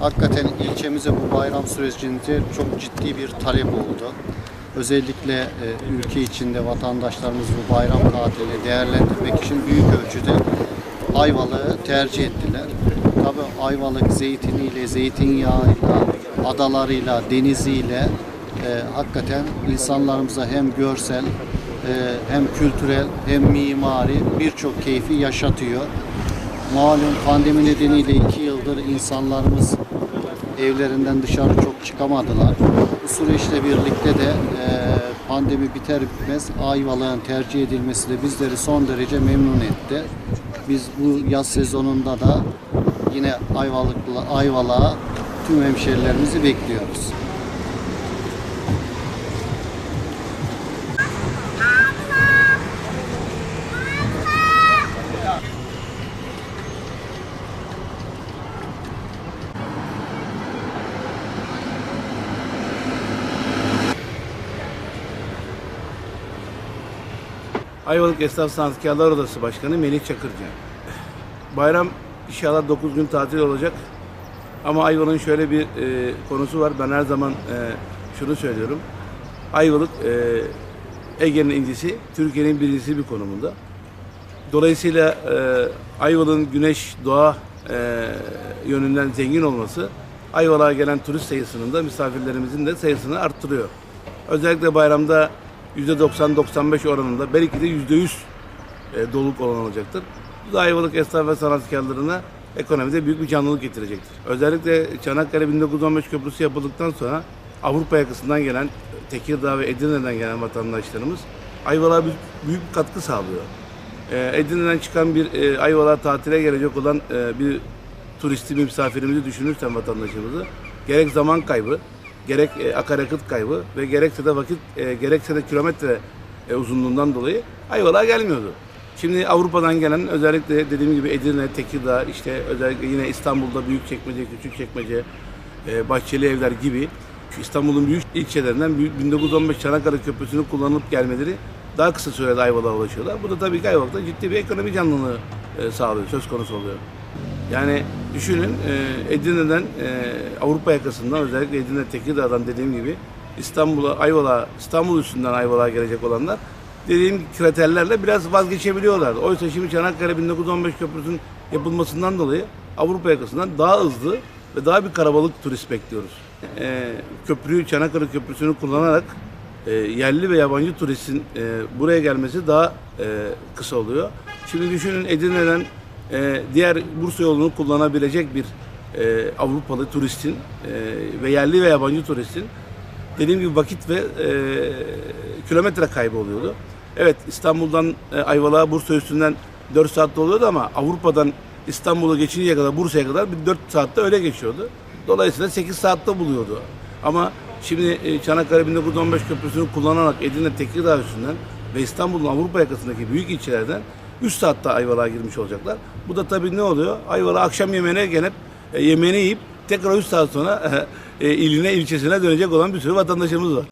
Hakikaten ilçemize bu bayram sürecinde çok ciddi bir talep oldu. Özellikle e, ülke içinde vatandaşlarımız bu bayram tatilini değerlendirmek için büyük ölçüde Ayvalık'ı tercih ettiler. Tabii Ayvalık zeytiniyle, zeytinyağıyla, adalarıyla, deniziyle e, hakikaten insanlarımıza hem görsel e, hem kültürel hem mimari birçok keyfi yaşatıyor. Malum pandemi nedeniyle iki yıldır insanlarımız evlerinden dışarı çok çıkamadılar. Bu süreçle birlikte de e, pandemi biter bitmez Ayvalık'ın tercih edilmesi de bizleri son derece memnun etti. Biz bu yaz sezonunda da yine Ayvalık'la Ayvalık'a tüm hemşerilerimizi bekliyoruz. Ayvalık Esnaf Sanatkarlar Odası Başkanı Melih Çakırcı. Bayram inşallah 9 gün tatil olacak. Ama Ayvalık'ın şöyle bir e, konusu var. Ben her zaman e, şunu söylüyorum. Ayvalık e, Ege'nin incisi, Türkiye'nin birincisi bir konumunda. Dolayısıyla e, Ayvalık'ın güneş, doğa e, yönünden zengin olması Ayvalık'a gelen turist sayısının da misafirlerimizin de sayısını arttırıyor. Özellikle bayramda %90-95 oranında belki de %100 e, doluluk olacaktır. Bu da Ayvalık esnaf ve sanatkarlarına ekonomide büyük bir canlılık getirecektir. Özellikle Çanakkale 1915 köprüsü yapıldıktan sonra Avrupa yakasından gelen Tekirdağ ve Edirne'den gelen vatandaşlarımız Ayvalık'a büyük, büyük bir katkı sağlıyor. E, Edirne'den çıkan bir e, Ayvalık'a tatile gelecek olan e, bir turisti, bir misafirimizi düşünürsen vatandaşımızı gerek zaman kaybı, gerek e, akaryakıt kaybı ve gerekse de vakit, e, gerekse de kilometre e, uzunluğundan dolayı Ayvalık'a gelmiyordu. Şimdi Avrupa'dan gelen özellikle dediğim gibi Edirne, Tekirdağ, işte özellikle yine İstanbul'da Büyükçekmece, Küçükçekmece, e, Bahçeli Evler gibi İstanbul'un büyük ilçelerinden büyük 1915 Çanakkale Köprüsü'nün kullanılıp gelmeleri daha kısa sürede Ayvalık'a ulaşıyorlar. Bu da tabii ki Ayvalık'ta ciddi bir ekonomi canlılığı e, sağlıyor, söz konusu oluyor. Yani düşünün e, Edirne'den e, Avrupa yakasından özellikle Edirne Tekirdağ'dan dediğim gibi İstanbul'a, Ayvalık'a, İstanbul üstünden Ayvalık'a gelecek olanlar dediğim kriterlerle biraz vazgeçebiliyorlar. Oysa şimdi Çanakkale 1915 köprüsünün yapılmasından dolayı Avrupa yakasından daha hızlı ve daha bir karabalık turist bekliyoruz. E, köprüyü, Çanakkale Köprüsü'nü kullanarak yerli ve yabancı turistin buraya gelmesi daha kısa oluyor. Şimdi düşünün Edirne'den e, diğer Bursa yolunu kullanabilecek bir e, Avrupalı turistin e, ve yerli ve yabancı turistin dediğim gibi vakit ve e, kilometre kaybı oluyordu. Evet İstanbul'dan e, Ayvalık'a Bursa üstünden 4 saatte oluyordu ama Avrupa'dan İstanbul'a geçinceye kadar Bursa'ya kadar bir 4 saatte öyle geçiyordu. Dolayısıyla 8 saatte buluyordu. Ama şimdi Çanakkale 1915 köprüsünü kullanarak Edirne Tekirdağ üstünden ve İstanbul'un Avrupa yakasındaki büyük ilçelerden 3 saatte Ayvalık'a girmiş olacaklar. Bu da tabii ne oluyor? Ayvalık akşam yemeğine gelip e, yemeğini yiyip tekrar 3 saat sonra e, iline ilçesine dönecek olan bir sürü vatandaşımız var.